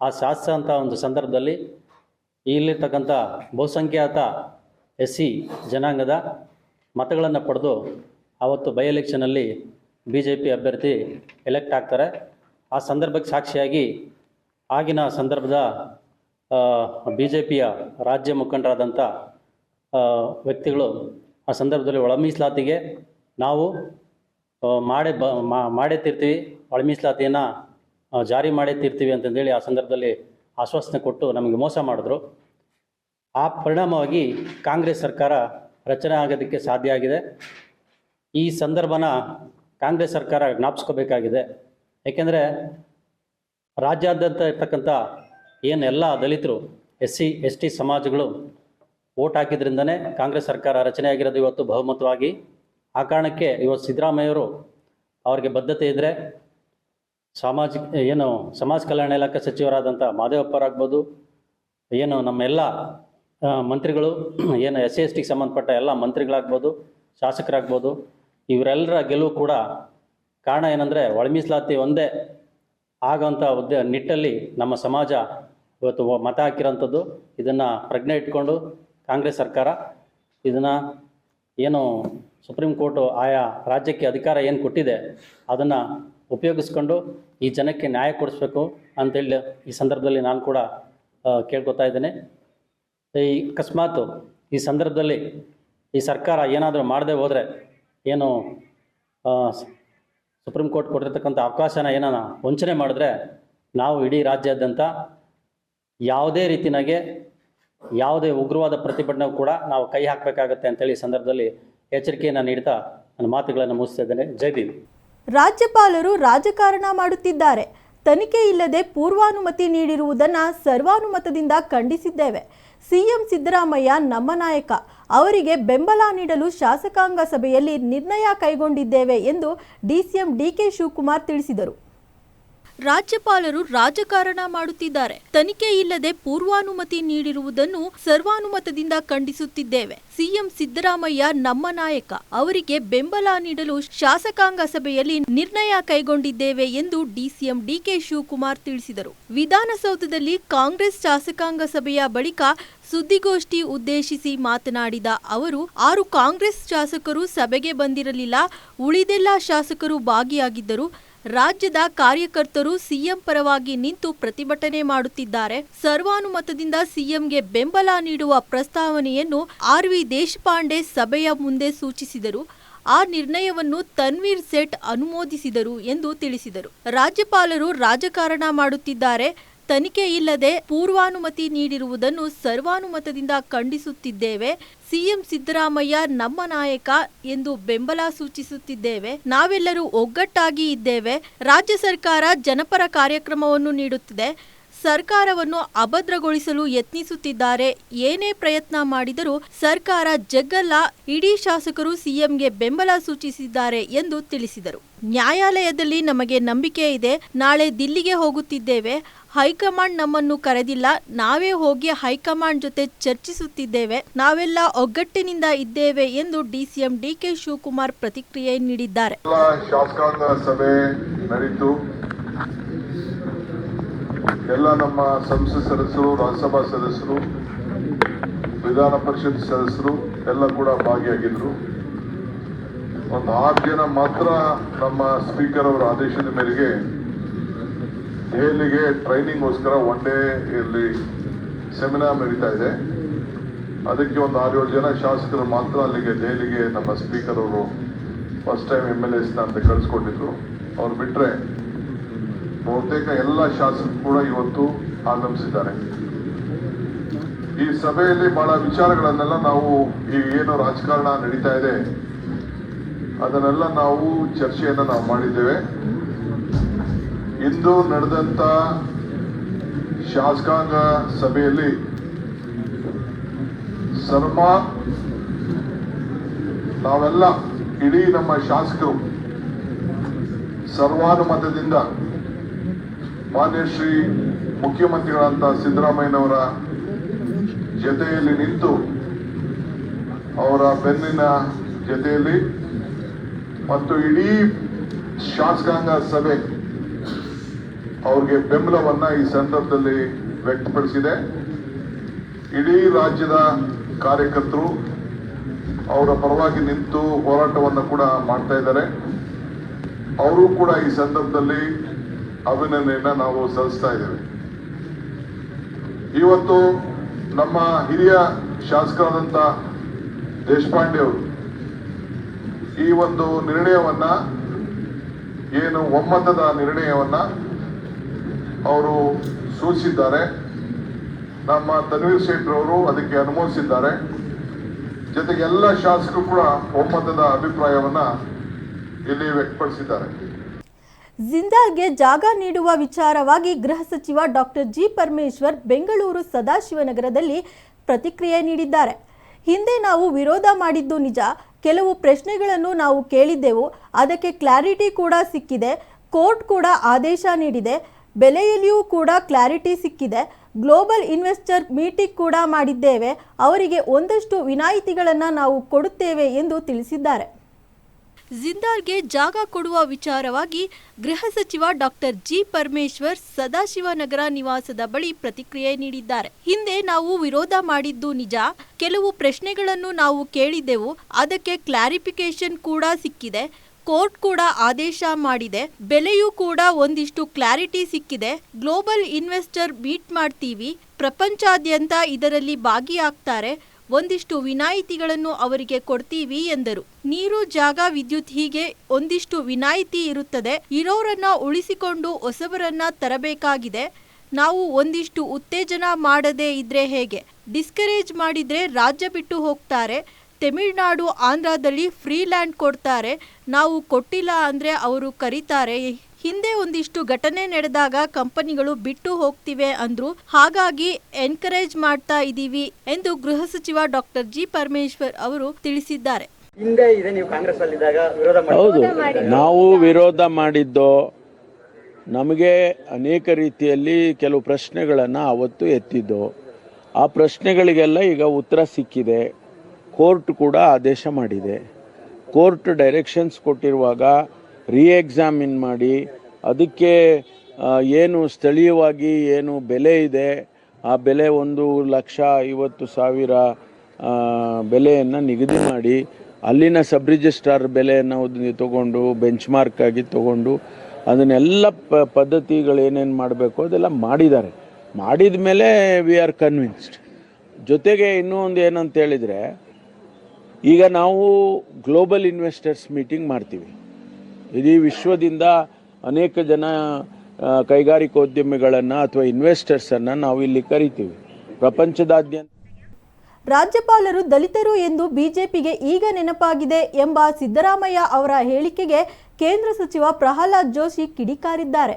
ಆ ಸಾಧಿಸೋಂಥ ಒಂದು ಸಂದರ್ಭದಲ್ಲಿ ಇಲ್ಲಿರ್ತಕ್ಕಂಥ ಬಹುಸಂಖ್ಯಾತ ಎಸ್ ಸಿ ಜನಾಂಗದ ಮತಗಳನ್ನು ಪಡೆದು ಆವತ್ತು ಬೈ ಎಲೆಕ್ಷನಲ್ಲಿ ಬಿ ಜೆ ಪಿ ಅಭ್ಯರ್ಥಿ ಎಲೆಕ್ಟ್ ಆಗ್ತಾರೆ. ಆ ಸಂದರ್ಭಕ್ಕೆ ಸಾಕ್ಷಿಯಾಗಿ ಆಗಿನ ಸಂದರ್ಭದ ಬಿ ಜೆ ಪಿಯ ರಾಜ್ಯ ಮುಖಂಡರಾದಂಥ ವ್ಯಕ್ತಿಗಳು ಆ ಸಂದರ್ಭದಲ್ಲಿ ಒಳಮೀಸಲಾತಿಗೆ ನಾವು ಮಾಡೇ ಬ ಮಾಡೇ ತೀರ್ತೀವಿ ಒಳ ಮೀಸಲಾತಿಯನ್ನು ಜಾರಿ ಮಾಡೇ ತೀರ್ತೀವಿ ಅಂತಂದೇಳಿ ಆ ಸಂದರ್ಭದಲ್ಲಿ ಆಶ್ವಾಸನೆ ಕೊಟ್ಟು ನಮಗೆ ಮೋಸ ಮಾಡಿದ್ರು. ಆ ಪರಿಣಾಮವಾಗಿ ಕಾಂಗ್ರೆಸ್ ಸರ್ಕಾರ ರಚನೆ ಆಗೋದಕ್ಕೆ ಸಾಧ್ಯ ಆಗಿದೆ. ಈ ಸಂದರ್ಭನ ಕಾಂಗ್ರೆಸ್ ಸರ್ಕಾರ ಜ್ಞಾಪಿಸ್ಕೋಬೇಕಾಗಿದೆ. ಏಕೆಂದರೆ ರಾಜ್ಯಾದ್ಯಂತ ಇರ್ತಕ್ಕಂಥ ಏನು ಎಲ್ಲ ದಲಿತರು, ಎಸ್ ಸಿ, ಎಸ್ ಟಿ ಸಮಾಜಗಳು ಓಟ್ ಹಾಕಿದ್ರಿಂದನೇ ಕಾಂಗ್ರೆಸ್ ಸರ್ಕಾರ ರಚನೆಯಾಗಿರೋದು ಇವತ್ತು ಬಹುಮತವಾಗಿ. ಆ ಕಾರಣಕ್ಕೆ ಇವತ್ತು ಸಿದ್ದರಾಮಯ್ಯವರು ಅವರಿಗೆ ಬದ್ಧತೆ ಇದ್ದರೆ ಸಾಮಾಜಿಕ, ಏನು ಸಮಾಜ ಕಲ್ಯಾಣ ಇಲಾಖೆ ಸಚಿವರಾದಂಥ ಮಾದೇವಪ್ಪರಾಗ್ಬೋದು ಏನು ನಮ್ಮೆಲ್ಲ ಮಂತ್ರಿಗಳು, ಏನು ಎಸ್ ಸಿ, ಎಸ್ ಟಿಗೆ ಸಂಬಂಧಪಟ್ಟ ಎಲ್ಲ ಮಂತ್ರಿಗಳಾಗ್ಬೋದು, ಶಾಸಕರಾಗ್ಬೋದು, ಇವರೆಲ್ಲರ ಗೆಲುವು ಕೂಡ ಕಾರಣ ಏನಂದರೆ ಒಳ ಮೀಸಲಾತಿ ಒಂದೇ ಆಗೋಂಥ ಉದ್ದ ನಿಟ್ಟಲ್ಲಿ ನಮ್ಮ ಸಮಾಜ ಇವತ್ತು ಮತ ಹಾಕಿರೋಂಥದ್ದು ಇದನ್ನು ಪ್ರಜ್ಞೆ ಇಟ್ಕೊಂಡು ಕಾಂಗ್ರೆಸ್ ಸರ್ಕಾರ ಇದನ್ನು ಏನು ಸುಪ್ರೀಂ ಕೋರ್ಟು ಆಯಾ ರಾಜ್ಯಕ್ಕೆ ಅಧಿಕಾರ ಏನು ಕೊಟ್ಟಿದೆ ಅದನ್ನು ಉಪಯೋಗಿಸ್ಕೊಂಡು ಈ ಜನಕ್ಕೆ ನ್ಯಾಯ ಕೊಡಿಸ್ಬೇಕು ಅಂತೇಳಿ ಈ ಸಂದರ್ಭದಲ್ಲಿ ನಾನು ಕೂಡ ಕೇಳ್ಕೊತಾ ಇದ್ದೇನೆ. ಈ ಅಕಸ್ಮಾತು ಈ ಸಂದರ್ಭದಲ್ಲಿ ಈ ಸರ್ಕಾರ ಏನಾದರೂ ಮಾಡದೆ ಹೋದರೆ ಏನು ಸುಪ್ರೀಂ ಕೋರ್ಟ್ ಕೊಟ್ಟಿರ್ತಕ್ಕಂಥ ಅವಕಾಶನ ಏನಾನ ವಂಚನೆ ಮಾಡಿದ್ರೆ ನಾವು ಇಡೀ ರಾಜ್ಯಾದ್ಯಂತ ಯಾವುದೇ ರೀತಿನಾಗೆ ಯಾವುದೇ ಉಗ್ರವಾದ ಪ್ರತಿಭಟನೆ ಕೂಡ ನಾವು ಕೈ ಹಾಕಬೇಕಾಗತ್ತೆ ಅಂತೇಳಿ ಈ ಸಂದರ್ಭದಲ್ಲಿ ಎಚ್ಚರಿಕೆಯನ್ನು ನೀಡ್ತಾ ನನ್ನ ಮಾತುಗಳನ್ನು ಮುಗಿಸ್ತಾ ಇದ್ದೇನೆ. ಜೈ ರಾಜ್ಯಪಾಲರು ರಾಜಕಾರಣ ಮಾಡುತ್ತಿದ್ದಾರೆ. ತನಿಖೆ ಇಲ್ಲದೆ ಪೂರ್ವಾನುಮತಿ ನೀಡಿರುವುದನ್ನು ಸರ್ವಾನುಮತದಿಂದ ಖಂಡಿಸಿದ್ದೇವೆ. ಸಿಎಂ ಸಿದ್ದರಾಮಯ್ಯ ನಮ್ಮ ನಾಯಕ, ಅವರಿಗೆ ಬೆಂಬಲ ನೀಡಲು ಶಾಸಕಾಂಗ ಸಭೆಯಲ್ಲಿ ನಿರ್ಣಯ ಕೈಗೊಂಡಿದ್ದೇವೆ ಎಂದು ಡಿಸಿಎಂ ಡಿಕೆ ಶಿವಕುಮಾರ್ ತಿಳಿಸಿದರು. ರಾಜ್ಯಪಾಲರು ರಾಜಕಾರಣ ಮಾಡುತ್ತಿದ್ದಾರೆ. ತನಿಖೆ ಇಲ್ಲದೆ ಪೂರ್ವಾನುಮತಿ ನೀಡಿರುವುದನ್ನು ಸರ್ವಾನುಮತದಿಂದ ಖಂಡಿಸುತ್ತಿದ್ದೇವೆ. ಸಿಎಂ ಸಿದ್ದರಾಮಯ್ಯ ನಮ್ಮ ನಾಯಕ. ಅವರಿಗೆ ಬೆಂಬಲ ನೀಡಲು ಶಾಸಕಾಂಗ ಸಭೆಯಲ್ಲಿ ನಿರ್ಣಯ ಕೈಗೊಂಡಿದ್ದೇವೆ ಎಂದು ಡಿಸಿಎಂ ಡಿಕೆ ಶಿವಕುಮಾರ್ ತಿಳಿಸಿದರು. ವಿಧಾನಸೌಧದಲ್ಲಿ ಕಾಂಗ್ರೆಸ್ ಶಾಸಕಾಂಗ ಸಭೆಯ ಬಳಿಕ ಸುದ್ದಿಗೋಷ್ಠಿ ಉದ್ದೇಶಿಸಿ ಮಾತನಾಡಿದ ಅವರು, ಆರು ಕಾಂಗ್ರೆಸ್ ಶಾಸಕರು ಸಭೆಗೆ ಬಂದಿರಲಿಲ್ಲ. ಉಳಿದೆಲ್ಲ ಶಾಸಕರು ಭಾಗಿಯಾಗಿದ್ದರು. ರಾಜ್ಯದ ಕಾರ್ಯಕರ್ತರು ಸಿಎಂ ಪರವಾಗಿ ನಿಂತು ಪ್ರತಿಭಟನೆ ಮಾಡುತ್ತಿದ್ದಾರೆ. ಸರ್ವಾನುಮತದಿಂದ ಸಿಎಂಗೆ ಬೆಂಬಲ ನೀಡುವ ಪ್ರಸ್ತಾವನೆಯನ್ನು ಆರ್ ವಿ ದೇಶಪಾಂಡೆ ಸಭೆಯ ಮುಂದೆ ಸೂಚಿಸಿದರು. ಆ ನಿರ್ಣಯವನ್ನು ತನ್ವೀರ್ ಸೇಠ್ ಅನುಮೋದಿಸಿದರು ಎಂದು ತಿಳಿಸಿದರು. ರಾಜ್ಯಪಾಲರು ರಾಜಕಾರಣ ಮಾಡುತ್ತಿದ್ದಾರೆ. ತನಿಖೆ ಇಲ್ಲದೆ ಪೂರ್ವಾನುಮತಿ ನೀಡಿರುವುದನ್ನು ಸರ್ವಾನುಮತದಿಂದ ಖಂಡಿಸುತ್ತಿದ್ದೇವೆ. ಸಿಎಂ ಸಿದ್ದರಾಮಯ್ಯ ನಮ್ಮ ನಾಯಕ ಎಂದು ಬೆಂಬಲ ಸೂಚಿಸುತ್ತಿದ್ದೇವೆ. ನಾವೆಲ್ಲರೂ ಒಗ್ಗಟ್ಟಾಗಿ ಇದ್ದೇವೆ. ರಾಜ್ಯ ಸರ್ಕಾರ ಜನಪರ ಕಾರ್ಯಕ್ರಮವನ್ನು ನೀಡುತ್ತಿದೆ. ಸರ್ಕಾರವನ್ನು ಅಭದ್ರಗೊಳಿಸಲು ಯತ್ನಿಸುತ್ತಿದ್ದಾರೆ. ಏನೇ ಪ್ರಯತ್ನ ಮಾಡಿದರೂ ಸರ್ಕಾರ ಜಗ್ಗಲ್ಲ. ಇಡೀ ಶಾಸಕರು ಸಿಎಂಗೆ ಬೆಂಬಲ ಸೂಚಿಸಿದ್ದಾರೆ ಎಂದು ತಿಳಿಸಿದರು. ನ್ಯಾಯಾಲಯದಲ್ಲಿ ನಮಗೆ ನಂಬಿಕೆ ಇದೆ. ನಾಳೆ ದಿಲ್ಲಿಗೆ ಹೋಗುತ್ತಿದ್ದೇವೆ. ಹೈಕಮಾಂಡ್ ನಮ್ಮನ್ನು ಕರೆದಿಲ್ಲ. ನಾವೇ ಹೋಗಿ ಹೈಕಮಾಂಡ್ ಜೊತೆ ಚರ್ಚಿಸುತ್ತಿದ್ದೇವೆ. ನಾವೆಲ್ಲ ಒಗ್ಗಟ್ಟಿನಿಂದ ಇದ್ದೇವೆ ಎಂದು ಡಿಸಿಎಂ ಡಿಕೆ ಶಿವಕುಮಾರ್ ಪ್ರತಿಕ್ರಿಯೆ ನೀಡಿದ್ದಾರೆ. ಎಲ್ಲ ನಮ್ಮ ಸಂಸತ್ ಸದಸ್ಯರು, ರಾಜ್ಯಸಭಾ ಸದಸ್ಯರು, ವಿಧಾನ ಪರಿಷತ್ ಸದಸ್ಯರು ಎಲ್ಲ ಕೂಡ ಭಾಗಿಯಾಗಿದ್ರು. ಒಂದು ಆರು ಜನ ಮಾತ್ರ ನಮ್ಮ ಸ್ಪೀಕರ್ ಅವರ ಆದೇಶದ ಮೇರೆಗೆ ದೆಹಲಿಗೆ ಟ್ರೈನಿಂಗ್ಗೋಸ್ಕರ ಒನ್ ಡೇ ಇಲ್ಲಿ ಸೆಮಿನಾರ್ ನಡೀತಾ ಇದೆ. ಅದಕ್ಕೆ ಒಂದು ಆರು ಏಳು ಜನ ಶಾಸಕರು ಮಾತ್ರ ಅಲ್ಲಿಗೆ ದೆಹಲಿಗೆ ನಮ್ಮ ಸ್ಪೀಕರ್ ಅವರು first time M L S ಅಂತ ಕಳಿಸ್ಕೊಂಡಿದ್ರು. ಅವ್ರು ಬಿಟ್ರೆ ಬಹುತೇಕ ಎಲ್ಲ ಶಾಸಕರು ಕೂಡ ಇವತ್ತು ಆಗಮಿಸಿದ್ದಾರೆ. ಈ ಸಭೆಯಲ್ಲಿ ಬಹಳ ವಿಚಾರಗಳನ್ನೆಲ್ಲ ನಾವು ಈ ಏನು ರಾಜಕಾರಣ ನಡೀತಾ ಇದೆ, ಅದನ್ನೆಲ್ಲ ನಾವು ಚರ್ಚೆಯನ್ನ ನಾವು ಮಾಡಿದ್ದೇವೆ. ಇಂದು ನಡೆದಂತ ಶಾಸಕಾಂಗ ಸಭೆಯಲ್ಲಿ ಸರ್ಮ ನಾವೆಲ್ಲ ಇಡೀ ನಮ್ಮ ಶಾಸಕರು ಸರ್ವಾನುಮತದಿಂದ ಮಾನ್ಯ ಶ್ರೀ ಮುಖ್ಯಮಂತ್ರಿಗಳಂತ ಸಿದ್ದರಾಮಯ್ಯನವರ ಜತೆಯಲ್ಲಿ ನಿಂತು ಅವರ ಬೆನ್ನಿನ ಜತೆಯಲ್ಲಿ ಮತ್ತು ಇಡೀ ಶಾಸಕಾಂಗ ಸಭೆ ಅವ್ರಿಗೆ ಬೆಂಬಲವನ್ನ ಈ ಸಂದರ್ಭದಲ್ಲಿ ವ್ಯಕ್ತಪಡಿಸಿದೆ. ಇಡೀ ರಾಜ್ಯದ ಕಾರ್ಯಕರ್ತರು ಅವರ ಪರವಾಗಿ ನಿಂತು ಹೋರಾಟವನ್ನು ಕೂಡ ಮಾಡ್ತಾ ಇದ್ದಾರೆ. ಅವರು ಕೂಡ ಈ ಸಂದರ್ಭದಲ್ಲಿ ಅಭಿನಂದನೆಯನ್ನ ನಾವು ಸಲ್ಲಿಸ್ತಾ ಇದ್ದೇವೆ. ಇವತ್ತು ನಮ್ಮ ಹಿರಿಯ ಶಾಸಕರಾದಂಥ ದೇಶಪಾಂಡೆ ಅವರು ಈ ಒಂದು ನಿರ್ಣಯವನ್ನ, ಏನು ಒಮ್ಮತದ ನಿರ್ಣಯವನ್ನ ಅವರು ಸೂಚಿಸಿದ್ದಾರೆ. ನಮ್ಮ ತನ್ವೀರ್ ಅವರು ಅದಕ್ಕೆ ಅನುಮೋದಿಸಿದ್ದಾರೆ. ಜೊತೆಗೆ ಎಲ್ಲ ಶಾಸಕರು ಕೂಡ ಒಮ್ಮತದ ಅಭಿಪ್ರಾಯವನ್ನ ಇಲ್ಲಿ ವ್ಯಕ್ತಪಡಿಸಿದ್ದಾರೆ. ಜಿಂದಾಲ್ಗೆ ಜಾಗ ನೀಡುವ ವಿಚಾರವಾಗಿ ಗೃಹ ಸಚಿವ ಡಾಕ್ಟರ್ ಜಿ ಪರಮೇಶ್ವರ್ ಬೆಂಗಳೂರು ಸದಾಶಿವನಗರದಲ್ಲಿ ಪ್ರತಿಕ್ರಿಯೆ ನೀಡಿದ್ದಾರೆ. ಹಿಂದೆ ನಾವು ವಿರೋಧ ಮಾಡಿದ್ದು ನಿಜ. ಕೆಲವು ಪ್ರಶ್ನೆಗಳನ್ನು ನಾವು ಕೇಳಿದ್ದೆವು. ಅದಕ್ಕೆ ಕ್ಲಾರಿಟಿ ಕೂಡ ಸಿಕ್ಕಿದೆ. ಕೋರ್ಟ್ ಕೂಡ ಆದೇಶ ನೀಡಿದೆ. ಬೆಲೆಯಲ್ಲಿಯೂ ಕೂಡ ಕ್ಲಾರಿಟಿ ಸಿಕ್ಕಿದೆ. ಗ್ಲೋಬಲ್ ಇನ್ವೆಸ್ಟರ್ ಮೀಟಿಂಗ್ ಕೂಡ ಮಾಡಿದ್ದೇವೆ. ಅವರಿಗೆ ಒಂದಷ್ಟು ವಿನಾಯಿತಿಗಳನ್ನು ನಾವು ಕೊಡುತ್ತೇವೆ ಎಂದು ತಿಳಿಸಿದ್ದಾರೆ. ಜಿಂದಾಲ್ಗೆ ಜಾಗ ಕೊಡುವ ವಿಚಾರವಾಗಿ ಗೃಹ ಸಚಿವ ಡಾಕ್ಟರ್ ಜಿ ಪರಮೇಶ್ವರ್ ಸದಾಶಿವನಗರ ನಿವಾಸದ ಬಳಿ ಪ್ರತಿಕ್ರಿಯೆ ನೀಡಿದ್ದಾರೆ. ಹಿಂದೆ ನಾವು ವಿರೋಧ ಮಾಡಿದ್ದು ನಿಜ. ಕೆಲವು ಪ್ರಶ್ನೆಗಳನ್ನು ನಾವು ಕೇಳಿದ್ದೆವು. ಅದಕ್ಕೆ ಕ್ಲಾರಿಫಿಕೇಶನ್ ಕೂಡ ಸಿಕ್ಕಿದೆ. ಕೋರ್ಟ್ ಕೂಡ ಆದೇಶ ಮಾಡಿದೆ. ಬೆಲೆಯೂ ಕೂಡ ಒಂದಿಷ್ಟು ಕ್ಲಾರಿಟಿ ಸಿಕ್ಕಿದೆ. ಗ್ಲೋಬಲ್ ಇನ್ವೆಸ್ಟರ್ ಮೀಟ್ ಮಾಡ್ತೀವಿ. ಪ್ರಪಂಚಾದ್ಯಂತ ಇದರಲ್ಲಿ ಭಾಗಿಯಾಗ್ತಾರೆ. ಒಂದಿಷ್ಟು ವಿನಾಯಿತಿಗಳನ್ನು ಅವರಿಗೆ ಕೊಡ್ತೀವಿ ಎಂದರು. ನೀರು, ಜಾಗ, ವಿದ್ಯುತ್ ಹೀಗೆ ಒಂದಿಷ್ಟು ವಿನಾಯಿತಿ ಇರುತ್ತದೆ. ಇರೋರನ್ನ ಉಳಿಸಿಕೊಂಡು ಹೊಸಬರನ್ನ ತರಬೇಕಾಗಿದೆ. ನಾವು ಒಂದಿಷ್ಟು ಉತ್ತೇಜನ ಮಾಡದೇ ಇದ್ರೆ ಹೇಗೆ? ಡಿಸ್ಕರೇಜ್ ಮಾಡಿದ್ರೆ ರಾಜ್ಯ ಬಿಟ್ಟು ಹೋಗ್ತಾರೆ. ತಮಿಳುನಾಡು, ಆಂಧ್ರದಲ್ಲಿ ಫ್ರೀ ಲ್ಯಾಂಡ್ ಕೊಡ್ತಾರೆ. ನಾವು ಕೊಟ್ಟಿಲ್ಲ ಅಂದರೆ ಅವರು ಕರೀತಾರೆ. ಹಿಂದೆ ಒಂದಿಷ್ಟು ಘಟನೆ ನಡೆದಾಗ ಕಂಪನಿಗಳು ಬಿಟ್ಟು ಹೋಗ್ತಿವೆ ಅಂದ್ರು ಹಾಗಾಗಿ ಎನ್ಕರೇಜ್ ಮಾಡ್ತಾ ಇದ್ದೀವಿ ಎಂದು ಗೃಹ ಸಚಿವ ಡಾಕ್ಟರ್ ಜಿ ಪರಮೇಶ್ವರ್ ಅವರು ತಿಳಿಸಿದ್ದಾರೆ. ಹಿಂದೆ ಇದೆ ನೀವು ಕಾಂಗ್ರೆಸ್ ಅಲ್ಲಿದ್ದಾಗ ವಿರೋಧ ಹೌದು ನಾವು ವಿರೋಧ ಮಾಡಿದ್ದು ನಮಗೆ ಅನೇಕ ರೀತಿಯಲ್ಲಿ ಕೆಲವು ಪ್ರಶ್ನೆಗಳನ್ನು ಅವತ್ತು ಎತ್ತಿದ್ದು ಆ ಪ್ರಶ್ನೆಗಳಿಗೆಲ್ಲ ಈಗ ಉತ್ತರ ಸಿಕ್ಕಿದೆ. ಕೋರ್ಟ್ ಕೂಡ ಆದೇಶ ಮಾಡಿದೆ. ಕೋರ್ಟ್ ಡೈರೆಕ್ಷನ್ಸ್ ಕೊಟ್ಟಿರುವಾಗ ರೀ ಎಕ್ಸಾಮಿನ್ ಮಾಡಿ, ಅದಕ್ಕೆ ಏನು ಸ್ಥಳೀಯವಾಗಿ ಏನು ಬೆಲೆ ಇದೆ, ಆ ಬೆಲೆ ಒಂದು ಲಕ್ಷ ಐವತ್ತು ಸಾವಿರ ಬೆಲೆಯನ್ನು ನಿಗದಿ ಮಾಡಿ, ಅಲ್ಲಿನ ಸಬ್ ರಿಜಿಸ್ಟ್ರಾರ್ ಬೆಲೆಯನ್ನು ತಗೊಂಡು ಬೆಂಚ್ ಮಾರ್ಕ್ ಆಗಿ ತಗೊಂಡು, ಅದನ್ನೆಲ್ಲ ಪ ಪದ್ಧತಿಗಳೇನೇನು ಮಾಡಬೇಕು ಅದೆಲ್ಲ ಮಾಡಿದ್ದಾರೆ. ಮಾಡಿದ ಮೇಲೆ ವಿ ಆರ್ ಕನ್ವಿನ್ಸ್ಡ್ ಜೊತೆಗೆ ಇನ್ನೂ ಒಂದು ಏನಂತ ಹೇಳಿದರೆ, ಈಗ ನಾವು ಗ್ಲೋಬಲ್ ಇನ್ವೆಸ್ಟರ್ಸ್ ಮೀಟಿಂಗ್ ಮಾಡ್ತೀವಿ. ಇಡೀ ವಿಶ್ವದಿಂದ ಅನೇಕ ಜನ ಕೈಗಾರಿಕೋದ್ಯಮಿಗಳನ್ನು ಅಥವಾ ಇನ್ವೆಸ್ಟರ್ಸನ್ನು ನಾವು ಇಲ್ಲಿ ಕರಿತೀವಿ. ಪ್ರಪಂಚದಾದ್ಯಂತ ರಾಜ್ಯಪಾಲರು ದಲಿತರು ಎಂದು ಬಿಜೆಪಿಗೆ ಈಗ ನೆನಪಾಗಿದೆ ಎಂಬ ಸಿದ್ದರಾಮಯ್ಯ ಅವರ ಹೇಳಿಕೆಗೆ ಕೇಂದ್ರ ಸಚಿವ ಪ್ರಹ್ಲಾದ್ ಜೋಶಿ ಕಿಡಿಕಾರಿದ್ದಾರೆ.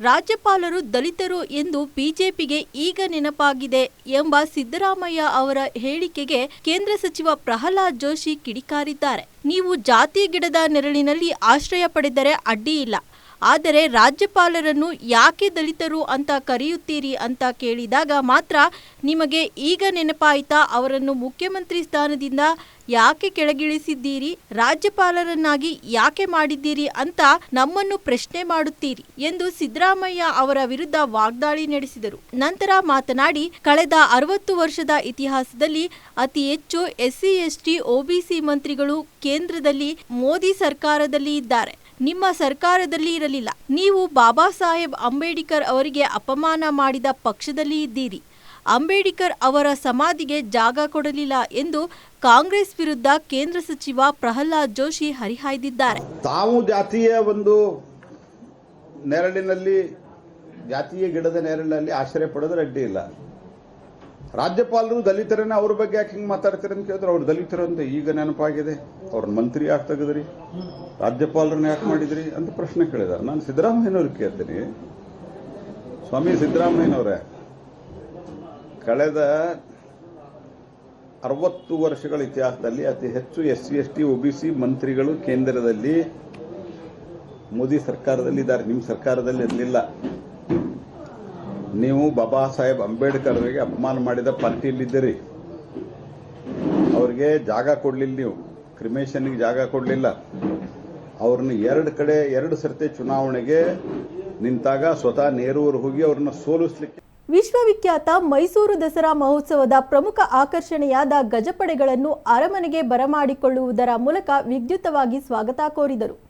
ರಾಜ್ಯಪಾಲರು ದಲಿತರು ಎಂದು ಬಿಜೆಪಿಗೆ ಈಗ ನೆನಪಾಗಿದೆ ಎಂಬ ಸಿದ್ದರಾಮಯ್ಯ ಅವರ ಹೇಳಿಕೆಗೆ ಕೇಂದ್ರ ಸಚಿವ ಪ್ರಹ್ಲಾದ್ ಜೋಶಿ ಕಿಡಿಕಾರಿದ್ದಾರೆ. ನೀವು ಜಾತಿ ಗಿಡದ ನೆರಳಿನಲ್ಲಿ ಆಶ್ರಯ ಪಡೆದರೆ ಅಡ್ಡಿಯಿಲ್ಲ ಆದರೆ ರಾಜ್ಯಪಾಲರನ್ನು ಯಾಕೆ ದಲಿತರು ಅಂತ ಕರೆಯುತ್ತೀರಿ ಅಂತ ಕೇಳಿದಾಗ ಮಾತ್ರ ನಿಮಗೆ ಈಗ ನೆನಪಾಯಿತಾ ಅವರನ್ನು ಮುಖ್ಯಮಂತ್ರಿ ಸ್ಥಾನದಿಂದ ಯಾಕೆ ಕೆಳಗಿಳಿಸಿದ್ದೀರಿ? ರಾಜ್ಯಪಾಲರನ್ನಾಗಿ ಯಾಕೆ ಮಾಡಿದ್ದೀರಿ ಅಂತ ನಮ್ಮನ್ನು ಪ್ರಶ್ನೆ ಮಾಡುತ್ತೀರಿ ಎಂದು ಸಿದ್ದರಾಮಯ್ಯ ಅವರ ವಿರುದ್ಧ ವಾಗ್ದಾಳಿ ನಡೆಸಿದರು. ನಂತರ ಮಾತನಾಡಿ, ಕಳೆದ ಅರವತ್ತು ವರ್ಷದ ಇತಿಹಾಸದಲ್ಲಿ ಅತಿ ಹೆಚ್ಚು ಎಸ್ಸಿ, ಎಸ್ಟಿ ಒಬಿಸಿ ಮಂತ್ರಿಗಳು ಕೇಂದ್ರದಲ್ಲಿ ಮೋದಿ ಸರ್ಕಾರದಲ್ಲಿ ಇದ್ದಾರೆ. ನಿಮ್ಮ ಸರ್ಕಾರದಲ್ಲಿ ಇರಲಿಲ್ಲ. ನೀವು ಬಾಬಾ ಸಾಹೇಬ್ ಅಂಬೇಡ್ಕರ್ ಅವರಿಗೆ ಅಪಮಾನ ಮಾಡಿದ ಪಕ್ಷದಲ್ಲಿ ಇದ್ದೀರಿ. ಅಂಬೇಡ್ಕರ್ ಅವರ ಸಮಾಧಿಗೆ ಜಾಗ ಕೊಡಲಿಲ್ಲ ಎಂದು ಕಾಂಗ್ರೆಸ್ ವಿರುದ್ಧ ಕೇಂದ್ರ ಸಚಿವ ಪ್ರಹ್ಲಾದ್ ಜೋಶಿ ಹರಿಹಾಯ್ದಿದ್ದಾರೆ. ತಾವು ಜಾತಿಯ ಒಂದು ನೆರಳಿನಲ್ಲಿ, ಜಾತಿಯ ಗಿಡದ ನೆರಳಿನಲ್ಲಿ ಆಶ್ರಯ ಪಡೆದ್ರೆ ಅಡ್ಡಿ ಇಲ್ಲ. ರಾಜ್ಯಪಾಲರು ದಲಿತರನ್ನ ಅವ್ರ ಬಗ್ಗೆ ಯಾಕೆ ಹಿಂಗೆ ಮಾತಾಡ್ತಾರೆ ಅಂತ ಕೇಳಿದ್ರೆ ಅವ್ರು ದಲಿತರು ಅಂತ ಈಗ ನೆನಪಾಗಿದೆ. ಅವ್ರನ್ನ ಮಂತ್ರಿ ಯಾಕೆ ತೆಗೆದ್ರಿ? ರಾಜ್ಯಪಾಲರನ್ನ ಯಾಕೆ ಮಾಡಿದ್ರಿ ಅಂತ ಪ್ರಶ್ನೆ ಕೇಳಿದಾರೆ. ನಾನು ಸಿದ್ದರಾಮಯ್ಯನವ್ರಿಗೆ ಕೇಳ್ತೀನಿ. ಸ್ವಾಮಿ ಸಿದ್ದರಾಮಯ್ಯನವರೇ, ಕಳೆದ ಅರವತ್ತು ವರ್ಷಗಳ ಇತಿಹಾಸದಲ್ಲಿ ಅತಿ ಹೆಚ್ಚು S C, S T O B C ಮಂತ್ರಿಗಳು ಕೇಂದ್ರದಲ್ಲಿ ಮೋದಿ ಸರ್ಕಾರದಲ್ಲಿ ಇದ್ದಾರೆ ನಿಮ್ಮ ಸರ್ಕಾರದಲ್ಲಿ ಇರಲಿಲ್ಲ. ನೀವು ಬಾಬಾ ಸಾಹೇಬ್ ಅಂಬೇಡ್ಕರ್ ಅವರಿಗೆ ಅಪಮಾನ ಮಾಡಿದ ಪಾರ್ಟಿಯಲ್ಲಿದ್ದೀರಿ. ಅವ್ರಿಗೆ ಜಾಗ ಕೊಡಲಿಲ್ಲ ನೀವು. ಕ್ರಿಮೇಷನ್ಗೆ ಜಾಗ ಕೊಡಲಿಲ್ಲ. ಅವ್ರನ್ನ ಎರಡು ಕಡೆ, ಎರಡು ಸರ್ತಿ ಚುನಾವಣೆಗೆ ನಿಂತಾಗ ಸ್ವತಃ ನೇರೂರು ಹೋಗಿ ಅವ್ರನ್ನ ಸೋಲಿಸ್ಲಿಕ್ಕೆ ವಿಶ್ವವಿಖ್ಯಾತ ಮೈಸೂರು ದಸರಾ ಮಹೋತ್ಸವದ ಪ್ರಮುಖ ಆಕರ್ಷಣೆಯಾದ ಗಜಪಡೆಗಳನ್ನು ಅರಮನೆಗೆ ಬರಮಾಡಿಕೊಳ್ಳುವುದರ ಮೂಲಕ ವಿದ್ಯುತ್ತವಾಗಿ ಸ್ವಾಗತ ಕೋರಿದರು.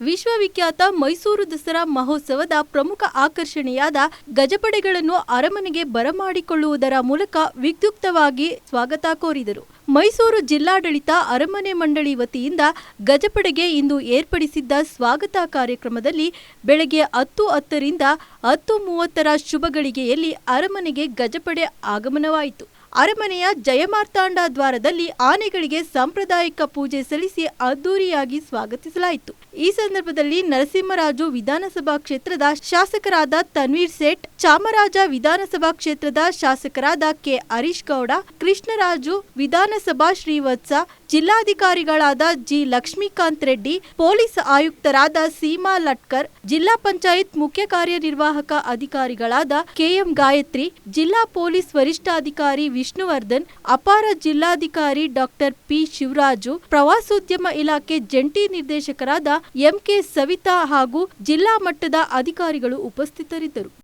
ವಿಶ್ವವಿಖ್ಯಾತ ಮೈಸೂರು ದಸರಾ ಮಹೋತ್ಸವದ ಪ್ರಮುಖ ಆಕರ್ಷಣೆಯಾದ ಗಜಪಡೆಗಳನ್ನು ಅರಮನೆಗೆ ಬರಮಾಡಿಕೊಳ್ಳುವುದರ ಮೂಲಕ ವಿದ್ಯುಕ್ತವಾಗಿ ಸ್ವಾಗತ ಕೋರಿದರು. ಮೈಸೂರು ಜಿಲ್ಲಾಡಳಿತ ಅರಮನೆ ಮಂಡಳಿ ವತಿಯಿಂದ ಗಜಪಡೆಗೆ ಇಂದು ಏರ್ಪಡಿಸಿದ್ದ ಸ್ವಾಗತ ಕಾರ್ಯಕ್ರಮದಲ್ಲಿ ಬೆಳಗ್ಗೆ ಹತ್ತು ಹತ್ತರಿಂದ ಹತ್ತು ಮೂವತ್ತರ ಶುಭ ಗಳಿಗೆಯಲ್ಲಿ ಅರಮನೆಗೆ ಗಜಪಡೆ ಆಗಮನವಾಯಿತು. ಅರಮನೆಯ ಜಯಮಾರ್ತಾಂಡ ದ್ವಾರದಲ್ಲಿ ಆನೆಗಳಿಗೆ ಸಾಂಪ್ರದಾಯಿಕ ಪೂಜೆ ಸಲ್ಲಿಸಿ ಅದ್ದೂರಿಯಾಗಿ ಸ್ವಾಗತಿಸಲಾಯಿತು. ಈ ಸಂದರ್ಭದಲ್ಲಿ ನರಸಿಂಹರಾಜು ವಿಧಾನಸಭಾ ಕ್ಷೇತ್ರದ ಶಾಸಕರಾದ ತನ್ವೀರ್ ಸೇಠ್, ಚಾಮರಾಜ ವಿಧಾನಸಭಾ ಕ್ಷೇತ್ರದ ಶಾಸಕರಾದ ಕೆ ಹರೀಶ್ ಗೌಡ, ಕೃಷ್ಣರಾಜು ವಿಧಾನಸಭಾ ಶ್ರೀವತ್ಸ, ಜಿಲ್ಲಾಧಿಕಾರಿಗಳಾದ ಜಿ ಲಕ್ಷ್ಮೀಕಾಂತ್ ರೆಡ್ಡಿ, ಪೊಲೀಸ್ ಆಯುಕ್ತರಾದ ಸೀಮಾ ಲಟ್ಕರ್, ಜಿಲ್ಲಾ ಪಂಚಾಯತ್ ಮುಖ್ಯ ಕಾರ್ಯನಿರ್ವಾಹಕ ಅಧಿಕಾರಿಗಳಾದ ಕೆಎಂ ಗಾಯತ್ರಿ, ಜಿಲ್ಲಾ ಪೊಲೀಸ್ ವರಿಷ್ಠಾಧಿಕಾರಿ ವಿಷ್ಣುವರ್ಧನ್, ಅಪಾರ ಜಿಲ್ಲಾಧಿಕಾರಿ ಡಾಕ್ಟರ್ ಪಿ ಶಿವರಾಜು, ಪ್ರವಾಸೋದ್ಯಮ ಇಲಾಖೆ ಜಂಟಿ ನಿರ್ದೇಶಕರಾದ ಎಂಕೆ ಸವಿತಾ ಹಾಗೂ ಜಿಲ್ಲಾ ಮಟ್ಟದ ಅಧಿಕಾರಿಗಳು ಉಪಸ್ಥಿತರಿದ್ದರು.